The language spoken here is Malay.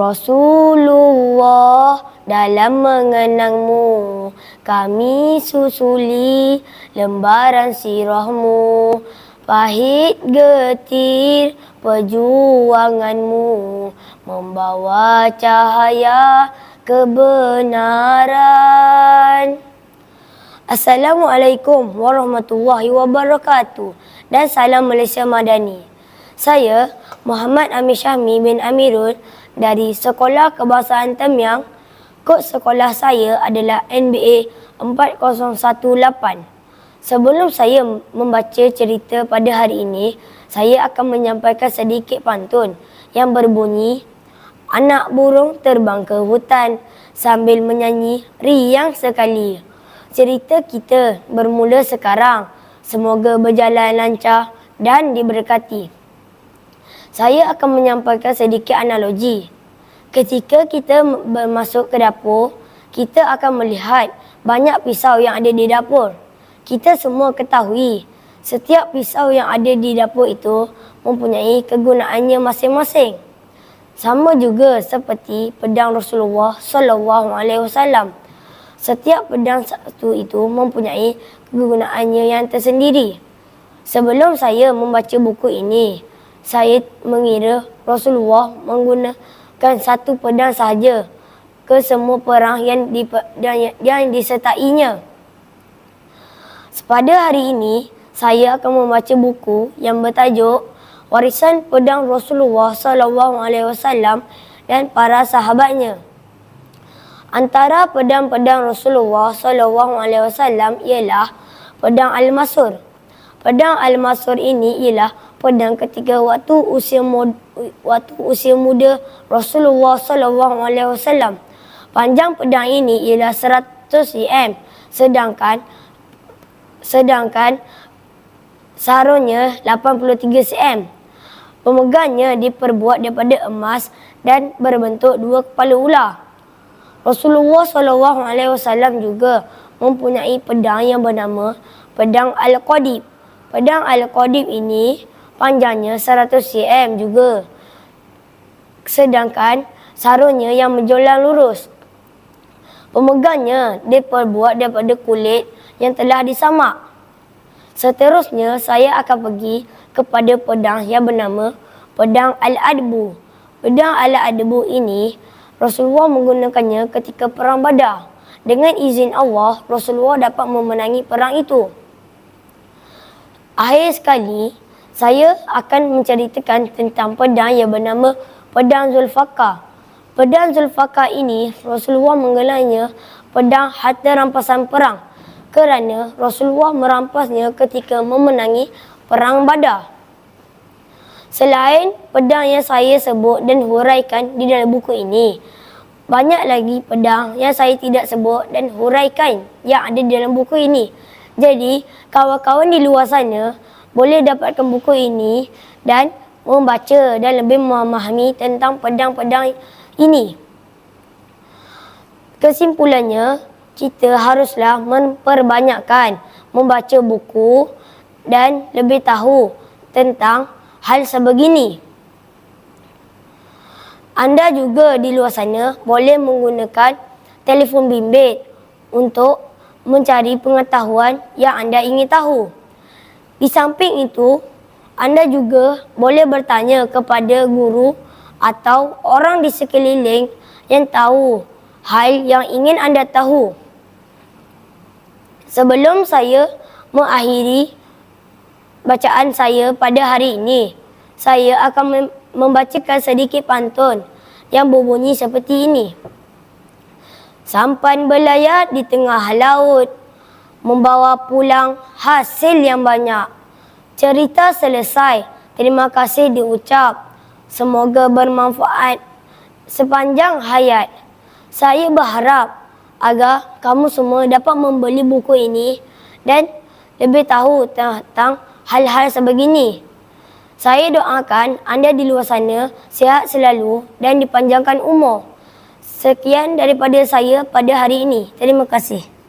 Rasulullah dalam mengenangmu. Kami susuli lembaran sirahmu. Pahit getir perjuanganmu. Membawa cahaya kebenaran. Assalamualaikum warahmatullahi wabarakatuh. Dan salam Malaysia Madani. Saya Muhammad Amir Syahmi bin Amirul dari Sekolah Kebahasaan Temiang. Kod sekolah saya adalah NBA 4018. Sebelum saya membaca cerita pada hari ini, saya akan menyampaikan sedikit pantun yang berbunyi Anak burung terbang ke hutan sambil menyanyi riang sekali. Cerita kita bermula sekarang. Semoga berjalan lancar dan diberkati. Saya akan menyampaikan sedikit analogi. Ketika kita bermasuk ke dapur, kita akan melihat banyak pisau yang ada di dapur. Kita semua ketahui, setiap pisau yang ada di dapur itu mempunyai kegunaannya masing-masing. Sama juga seperti pedang Rasulullah sallallahu alaihi wasallam setiap pedang satu itu mempunyai kegunaannya yang tersendiri. Sebelum saya membaca buku ini, saya mengira Rasulullah menggunakan satu pedang sahaja ke semua perang yang, di, yang, yang disertainya. Pada hari ini, saya akan membaca buku yang bertajuk Warisan Pedang Rasulullah Sallallahu Alaihi Wasallam dan para sahabatnya. Antara pedang-pedang Rasulullah sallallahu alaihi wasallam ialah pedang Al-Masur. Pedang Al-Masur ini ialah pedang ketika waktu usia muda, waktu usia muda Rasulullah sallallahu alaihi wasallam. Panjang pedang ini ialah 100 cm sedangkan sedangkan sarungnya 83 cm. Pemegangnya diperbuat daripada emas dan berbentuk dua kepala ular. Rasulullah sallallahu alaihi wasallam juga mempunyai pedang yang bernama pedang Al-Qadib. Pedang Al-Qadib ini panjangnya 100 cm juga. Sedangkan sarungnya yang menjulang lurus. Pemegangnya diperbuat daripada kulit yang telah disamak. Seterusnya saya akan pergi kepada pedang yang bernama pedang Al-Adbu. Pedang Al-Adbu ini Rasulullah menggunakannya ketika perang Badar. Dengan izin Allah, Rasulullah dapat memenangi perang itu. Akhir sekali, saya akan menceritakan tentang pedang yang bernama Pedang Zulfaqar. Pedang Zulfaqar ini, Rasulullah menggelarnya pedang harta rampasan perang kerana Rasulullah merampasnya ketika memenangi perang Badar. Selain pedang yang saya sebut dan huraikan di dalam buku ini, banyak lagi pedang yang saya tidak sebut dan huraikan yang ada di dalam buku ini. Jadi, kawan-kawan di luar sana boleh dapatkan buku ini dan membaca dan lebih memahami tentang pedang-pedang ini. Kesimpulannya, kita haruslah memperbanyakkan membaca buku dan lebih tahu tentang hal sebegini. Anda juga di luar sana boleh menggunakan telefon bimbit untuk mencari pengetahuan yang anda ingin tahu. Di samping itu, anda juga boleh bertanya kepada guru atau orang di sekeliling yang tahu hal yang ingin anda tahu. Sebelum saya mengakhiri bacaan saya pada hari ini, saya akan membacakan sedikit pantun yang berbunyi seperti ini. Sampan berlayar di tengah laut, membawa pulang hasil yang banyak. Cerita selesai, terima kasih diucap. Semoga bermanfaat sepanjang hayat. Saya berharap agar kamu semua dapat membeli buku ini dan lebih tahu tentang hal-hal sebegini. Saya doakan anda di luar sana sihat selalu dan dipanjangkan umur. Sekian daripada saya pada hari ini. Terima kasih.